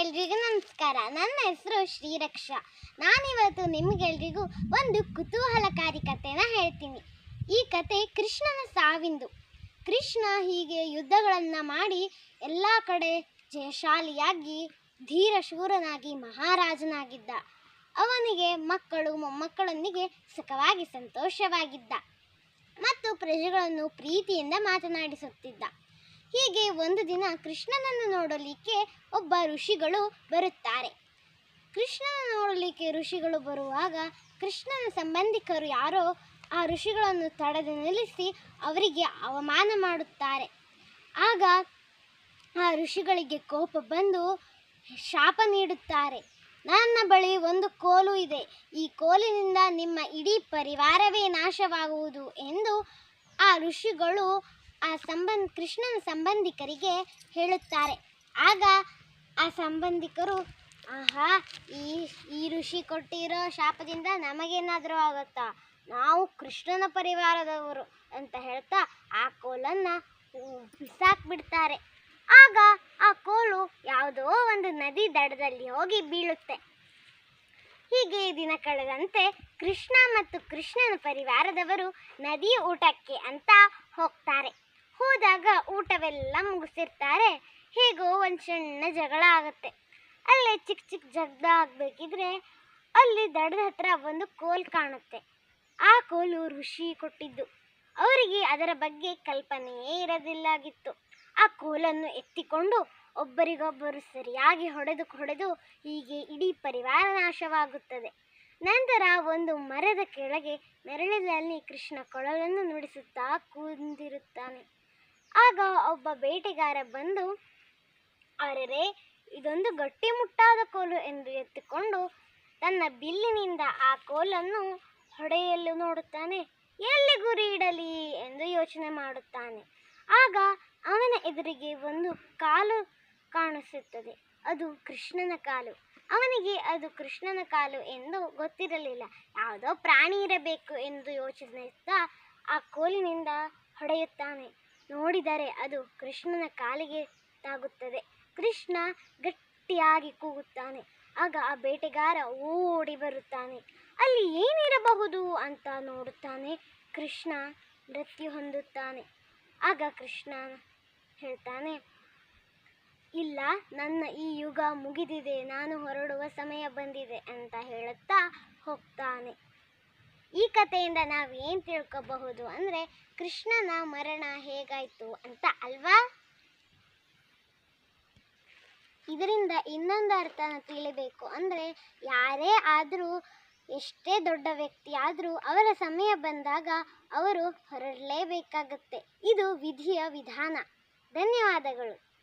ಎಲ್ರಿಗೂ ನಮಸ್ಕಾರ. ನನ್ನ ಹೆಸರು ಶ್ರೀರಕ್ಷಾ. ನಾನಿವತ್ತು ನಿಮಗೆಲ್ರಿಗೂ ಒಂದು ಕುತೂಹಲಕಾರಿ ಕಥೆನ ಹೇಳ್ತೀನಿ. ಈ ಕತೆ ಕೃಷ್ಣನ ಸಾವಿಂದು. ಕೃಷ್ಣ ಹೀಗೆ ಯುದ್ಧಗಳನ್ನು ಮಾಡಿ ಎಲ್ಲ ಕಡೆ ಜಯಶಾಲಿಯಾಗಿ, ಧೀರ ಶೂರನಾಗಿ, ಮಹಾರಾಜನಾಗಿದ್ದ. ಅವನಿಗೆ ಮಕ್ಕಳು, ಮೊಮ್ಮಕ್ಕಳೊಂದಿಗೆ ಸುಖವಾಗಿ, ಸಂತೋಷವಾಗಿದ್ದ. ಮತ್ತು ಪ್ರಜೆಗಳನ್ನು ಪ್ರೀತಿಯಿಂದ ಮಾತನಾಡಿಸುತ್ತಿದ್ದ. ಹೀಗೆ ಒಂದು ದಿನ ಕೃಷ್ಣನನ್ನು ನೋಡಲಿಕ್ಕೆ ಒಬ್ಬ ಋಷಿಗಳು ಬರುತ್ತಾರೆ. ಕೃಷ್ಣನ ನೋಡಲಿಕ್ಕೆ ಋಷಿಗಳು ಬರುವಾಗ ಕೃಷ್ಣನ ಸಂಬಂಧಿಕರು ಯಾರೋ ಆ ಋಷಿಗಳನ್ನು ತಡೆದು ನಿಲ್ಲಿಸಿ ಅವರಿಗೆ ಅವಮಾನ ಮಾಡುತ್ತಾರೆ. ಆಗ ಆ ಋಷಿಗಳಿಗೆ ಕೋಪ ಬಂದು ಶಾಪ ನೀಡುತ್ತಾರೆ. ನನ್ನ ಬಳಿ ಒಂದು ಕೋಲು ಇದೆ. ಈ ಕೋಲಿನಿಂದ ನಿಮ್ಮ ಇಡೀ ಪರಿವಾರವೇ ನಾಶವಾಗುವುದು ಎಂದು ಆ ಋಷಿಗಳು ಆ ಸಂಬಂಧ, ಕೃಷ್ಣನ ಸಂಬಂಧಿಕರಿಗೆ ಹೇಳುತ್ತಾರೆ. ಆಗ ಆ ಸಂಬಂಧಿಕರು, ಆಹಾ, ಈ ಈ ಋಷಿ ಕೊಟ್ಟಿರೋ ಶಾಪದಿಂದ ನಮಗೇನಾದರೂ ಆಗುತ್ತಾ? ನಾವು ಕೃಷ್ಣನ ಪರಿವಾರದವರು, ಅಂತ ಹೇಳ್ತಾ ಆ ಕೋಲನ್ನು ಬಿಸಾಕ್ಬಿಡ್ತಾರೆ ಆಗ ಆ ಕೋಲು ಯಾವುದೋ ಒಂದು ನದಿ ದಡದಲ್ಲಿ ಹೋಗಿ ಬೀಳುತ್ತೆ. ಹೀಗೆ ದಿನ ಕಳೆದಂತೆ ಕೃಷ್ಣ ಮತ್ತು ಕೃಷ್ಣನ ಪರಿವಾರದವರು ನದಿ ಊಟಕ್ಕೆ ಅಂತ ಹೋಗ್ತಾರೆ. ಹೋದಾಗ ಊಟವೆಲ್ಲ ಮುಗಿಸಿರ್ತಾರೆ. ಹೇಗೋ ಒಂದು ಸಣ್ಣ ಜಗಳ ಆಗುತ್ತೆ. ಅಲ್ಲೇ ಚಿಕ್ಕ ಚಿಕ್ಕ ಜಗದ ಆಗಬೇಕಿದ್ರೆ ಅಲ್ಲಿ ದಡದ ಹತ್ರ ಒಂದು ಕೋಲ್ ಕಾಣುತ್ತೆ. ಆ ಕೋಲು ಋಷಿ ಕೊಟ್ಟಿದ್ದು. ಅವರಿಗೆ ಅದರ ಬಗ್ಗೆ ಕಲ್ಪನೆಯೇ ಇರದಿಲ್ಲಾಗಿತ್ತು. ಆ ಕೋಲನ್ನು ಎತ್ತಿಕೊಂಡು ಒಬ್ಬರಿಗೊಬ್ಬರು ಸರಿಯಾಗಿ ಹೊಡೆದು ಹೊಡೆದು ಹೀಗೆ ಇಡೀ ಪರಿವಾರ ನಾಶವಾಗುತ್ತದೆ. ನಂತರ ಒಂದು ಮರದ ಕೆಳಗೆ ನೆರಳಿನಲ್ಲಿ ಕೃಷ್ಣ ಕೊಳಲನ್ನು ನುಡಿಸುತ್ತಾ ಕೂಂದಿರುತ್ತಾನೆ ಆಗ ಒಬ್ಬ ಬೇಟೆಗಾರ ಬಂದು, ಅರೆರೆ, ಇದೊಂದು ಗಟ್ಟಿಮುಟ್ಟಾದ ಕೋಲು ಎಂದು ಎತ್ತಿಕೊಂಡು ತನ್ನ ಬಿಲ್ಲಿನಿಂದ ಆ ಕೋಲನ್ನು ಹೊಡೆಯಲು ನೋಡುತ್ತಾನೆ. ಎಲ್ಲಿ ಗುರಿ ಇಡಲಿ? ಎಂದು ಯೋಚನೆ ಮಾಡುತ್ತಾನೆ. ಆಗ ಅವನ ಎದುರಿಗೆ ಒಂದು ಕಾಲು ಕಾಣಿಸುತ್ತದೆ. ಅದು ಕೃಷ್ಣನ ಕಾಲು. ಅವನಿಗೆ ಅದು ಕೃಷ್ಣನ ಕಾಲು ಎಂದು ಗೊತ್ತಿರಲಿಲ್ಲ. ಯಾವುದೋ ಪ್ರಾಣಿ ಇರಬೇಕು ಎಂದು ಯೋಚಿಸುತ್ತಾ ಆ ಕೋಲಿನಿಂದ ಹೊಡೆಯುತ್ತಾನೆ. ನೋಡಿದರೆ ಅದು ಕೃಷ್ಣನ ಕಾಲಿಗೆ ತಾಗುತ್ತದೆ. ಕೃಷ್ಣ ಗಟ್ಟಿಯಾಗಿ ಕೂಗುತ್ತಾನೆ. ಆಗ ಆ ಬೇಟೆಗಾರ ಓಡಿ ಬರುತ್ತಾನೆ. ಅಲ್ಲಿ ಏನಿರಬಹುದು ಅಂತ ನೋಡುತ್ತಾನೆ. ಕೃಷ್ಣ ಮೃತ್ಯು ಹೊಂದುತ್ತಾನೆ. ಆಗ ಕೃಷ್ಣ ಹೇಳ್ತಾನೆ, ಇಲ್ಲ, ನನ್ನ ಈ ಯುಗ ಮುಗಿದಿದೆ. ನಾನು ಹೊರಡುವ ಸಮಯ ಬಂದಿದೆ ಅಂತ ಹೇಳುತ್ತಾ ಹೋಗ್ತಾನೆ. ಈ ಕಥೆಯಿಂದ ನಾವು ಏನು ತಿಳ್ಕೋಬಹುದು ಅಂದರೆ ಕೃಷ್ಣನ ಮರಣ ಹೇಗಾಯಿತು ಅಂತ ಅಲ್ವಾ? ಇದರಿಂದ ಇನ್ನೊಂದು ಅರ್ಥನ ತಿಳಿಬೇಕು ಅಂದರೆ ಯಾರೇ ಆದರೂ, ಎಷ್ಟೇ ದೊಡ್ಡ ವ್ಯಕ್ತಿ ಆದರೂ, ಅವರ ಸಮಯ ಬಂದಾಗ ಅವರು ಹೊರಡಲೇಬೇಕಾಗುತ್ತೆ. ಇದು ವಿಧಿಯ ವಿಧಾನ. ಧನ್ಯವಾದಗಳು.